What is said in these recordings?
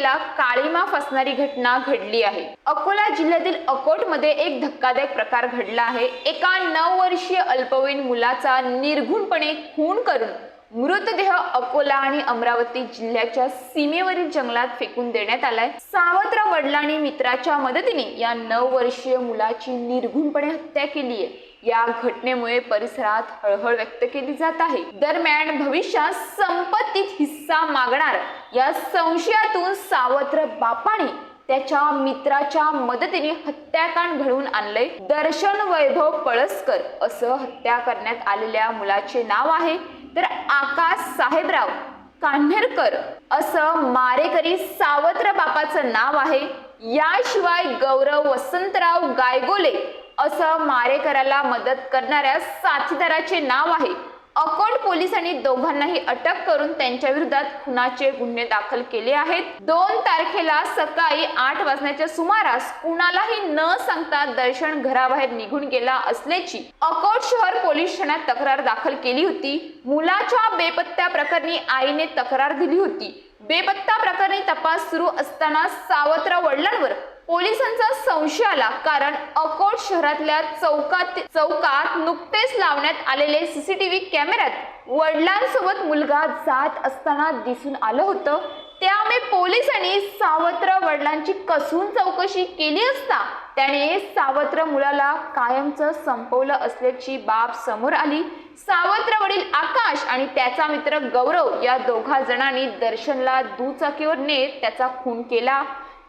जनतेला काळीमा फसणारी घटना घडली आहे. अकोला जिल्ह्यातील अकोटमध्ये एक धक्कादायक प्रकार घडला आहे. एका नऊ वर्षीय अल्पवयीन मुलाचा निर्घुणपणे खून करून मृतदेह अकोला आणि अमरावती जिल्ह्याच्या सीमेवरील जंगलात फेकून देण्यात आलाय. सावत्र वडिलांनी मित्राच्या मदतीने या नऊ वर्षीय मुलाची निर्घुणपणे हत्या केली आहे. या घटनेमुळे परिसरात हळहळ व्यक्त केली जात आहे. दरम्यान भविष्यात संपत्तीत हिस्सा मागणार या संशयातून सावत्र बापाने त्याच्या मित्राच्या मदतीने हत्याकांड घडवून आणले दर्शन वैभव पळसकर असं हत्या करण्यात आलेल्या मुलाचे नाव आहे. तर आकाश साहेबराव कान्हेरकर असं मारेकरी सावत्र बापाचं नाव आहे. याशिवाय गौरव वसंतराव गायगोले असं मारेकराला मदत करणाऱ्या साथीदाराचे नाव आहे. अकोट पोलिसांनी दोघांनाही अटक करून त्यांच्या विरोधात खुनाचे गुन्हे दाखल केले आहेत. दोन तारखेला सकाळी आठ वाजण्याच्या सुमारास कुणालाही न सांगता दर्शन घराबाहेर निघून गेला असल्याची अकोट शहर पोलीस ठाण्यात तक्रार दाखल केली होती. मुलाच्या बेपत्ता प्रकरणी आईने तक्रार दिली होती. बेपत्ता प्रकरणी तपास सुरू असताना सावत्र वडिलांवर पोलिसांचा संशय आला कारण अकोट शहरातल्या चौकात चौकात नुकतेच लावण्यात आलेले सीसीटीव्ही कॅमेऱ्यात वडिलांसोबत मुलगा जात असताना दिसून आलं होतं. त्यामुळे पोलिसांनी सावत्र वडिलांची कसून चौकशी केली असता त्याने सावत्र मुलाला कायमचं संपवलं असल्याची बाब समोर आली. सावत्र वडील आकाश आणि त्याचा मित्र गौरव या दोघा जणांनी दर्शनला दुचाकीवर नेत त्याचा खून केला.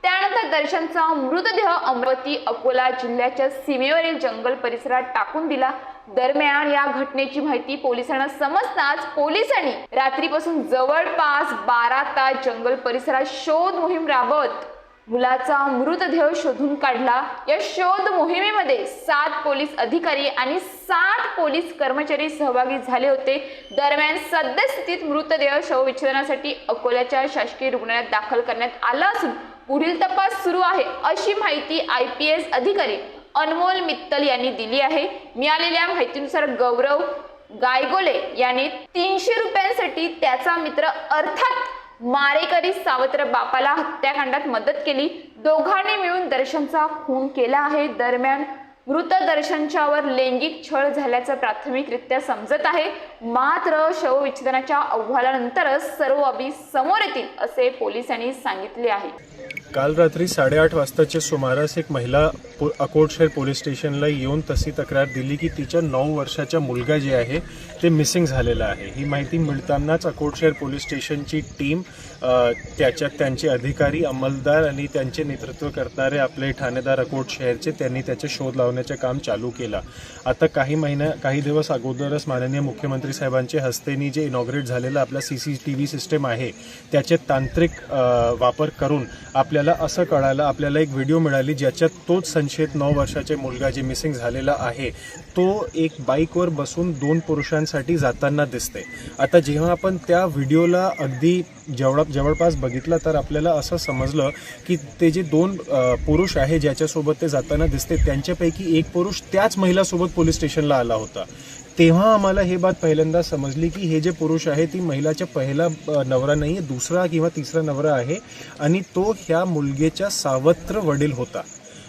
त्यानंतर दर्शनचा मृतदेह अमरावती अकोला जिल्ह्याच्या सीमेवरील जंगल परिसरात टाकून दिला. दरम्यान या घटनेची माहिती पोलिसांना समजताच पोलिसांनी रात्रीपासून जवळपास बारा तास जंगल परिसरात शोध मोहीम राबवत मुलाचा मृतदेह शोधून काढला. या शोध मोहिमेमध्ये सात पोलीस अधिकारी आणि साठ पोलीस कर्मचारी सहभागी झाले होते. दरम्यान सद्यस्थितीत मृतदेह शवविच्छेदनासाठी अकोल्याच्या शासकीय रुग्णालयात दाखल करण्यात आला असून पुढील तपास सुरू आहे अशी माहिती आय पी एस अधिकारी अनमोल मित्तल यांनी दिली आहे. मिळालेल्या माहितीनुसार गौरव गायगोले यांनी तीनशे रुपयांसाठी त्याचा मित्र अर्थात मारेकरी सावत्र बापाला हत्याकांडात मदत केली. दोघांनी मिळून दर्शनचा खून केला आहे. दरम्यान मृत दर्शनच्यावर लैंगिक छळ झाल्याचं प्राथमिकरित्या समजत आहे. मात्र शवविच्छेदनाच्या अहवालानंतरच सर्व बाबी समोर येतील असे पोलिसांनी सांगितले आहे. काल रात्री साडेआठ वाजताच्या सुमारास एक महिला पो अकोटशेर पोलीस स्टेशनला येऊन तशी तक्रार दिली की तिच्या नऊ वर्षाचा मुलगा जे आहे ते मिसिंग झालेला आहे. ही माहिती मिळतानाच अकोटशेर पोलीस स्टेशनची टीम त्याच्यात त्यांचे अधिकारी अंमलदार आणि त्यांचे नेतृत्व करणारे आपले ठाणेदार अकोट शहरचे त्यांनी त्याचे शोध लावण्याचे काम चालू केला. आता काही महिन्या काही दिवस अगोदरच माननीय मुख्यमंत्री साहेबांच्या हस्तेनी जे इनॉग्रेट झालेलं आपला C C T V system आहे त्याचे तांत्रिक वापर करून आपल्या आपल्याला असं कळालं आपल्याला एक व्हिडिओ मिळाली ज्याच्यात तोच संशयित नऊ वर्षाचे मुलगा जे मिसिंग झालेला आहे तो एक बाईकवर बसून दोन पुरुषांसाठी जाताना दिसते आता जेव्हा आपण त्या व्हिडिओला अगदी जेवढा जवळपास बघितलं तर आपल्याला असं समजलं की ते जे दोन पुरुष आहे ज्याच्यासोबत ते जाताना दिसते त्यांच्यापैकी एक पुरुष त्याच महिलासोबत पोलीस स्टेशनला आला होता. तेव्हा आम्हाला हे बात पहिल्यांदा समजली की हे जे पुरुष आहे ती महिलाच्या पहिला नवरा नाही आहे दुसरा किंवा तिसरा नवरा आहे आणि तो ह्या मुलगेच्या सावत्र वडील होता.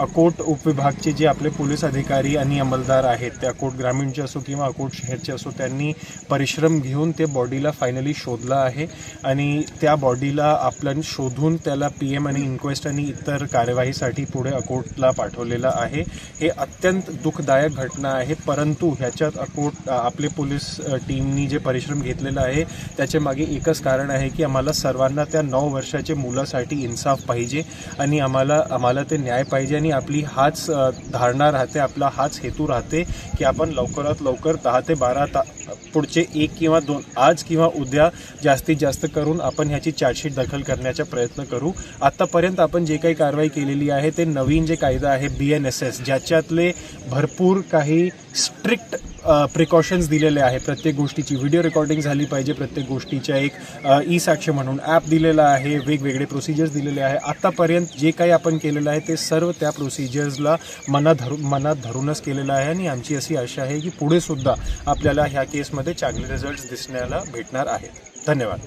अकोट उपविभागचे जे आपले पोलीस अधिकारी आणि अंमलदार आहेत ते अकोट ग्रामीणचे असो किंवा अकोट शहरचे असो त्यांनी परिश्रम घेऊन ते बॉडीला फायनली शोधला आहे. आणि त्या बॉडीला आपण शोधून त्याला पी एम आणि इन्क्वेस्ट आणि इतर कार्यवाहीसाठी पुढे अकोटला पाठवलेलं आहे. हे अत्यंत दुःखदायक घटना आहे. परंतु ह्याच्यात अकोट आपले पोलीस टीमनी जे परिश्रम घेतलेला आहे त्याच्यामागे एकच कारण आहे की आम्हाला सर्वांना त्या नऊ वर्षाच्या मुलासाठी इन्साफ पाहिजे आणि आम्हाला आम्हाला ते न्याय पाहिजे आणि आपली हाच धारणा राहते आपला हाच हेतू राहते की आपण लवकरात लवकर दहा ते बारा ता पुढचे एक किंवा दोन आज किंवा उद्या जास्तीत जास्त करून आपण ह्याची चार्जशीट दाखल करण्याचा प्रयत्न करू. आत्तापर्यंत आपण जे काही कारवाई केलेली आहे ते नवीन जे कायदा आहे बी एन एस एस ज्याच्यातले भरपूर काही स्ट्रिक्ट प्रिकॉशन्स दिलेले आहे प्रत्येक गोष्टीची व्हिडिओ रेकॉर्डिंग झाली पाहिजे. प्रत्येक गोष्टीच्या एक ई साक्ष म्हणून ॲप दिलेला आहे. वेगवेगळे प्रोसिजर्स दिलेले आहे. आत्तापर्यंत जे काही आपण केलेलं आहे ते सर्व त्या प्रोसिजर्सला मनात धरू मनात धरूनच केलेलं आहे. आणि आमची अशी आशा आहे की पुढे सुद्धा आपल्याला ह्या केसमध्ये चांगले रिझल्ट दिसण्याला भेटणार आहेत. धन्यवाद.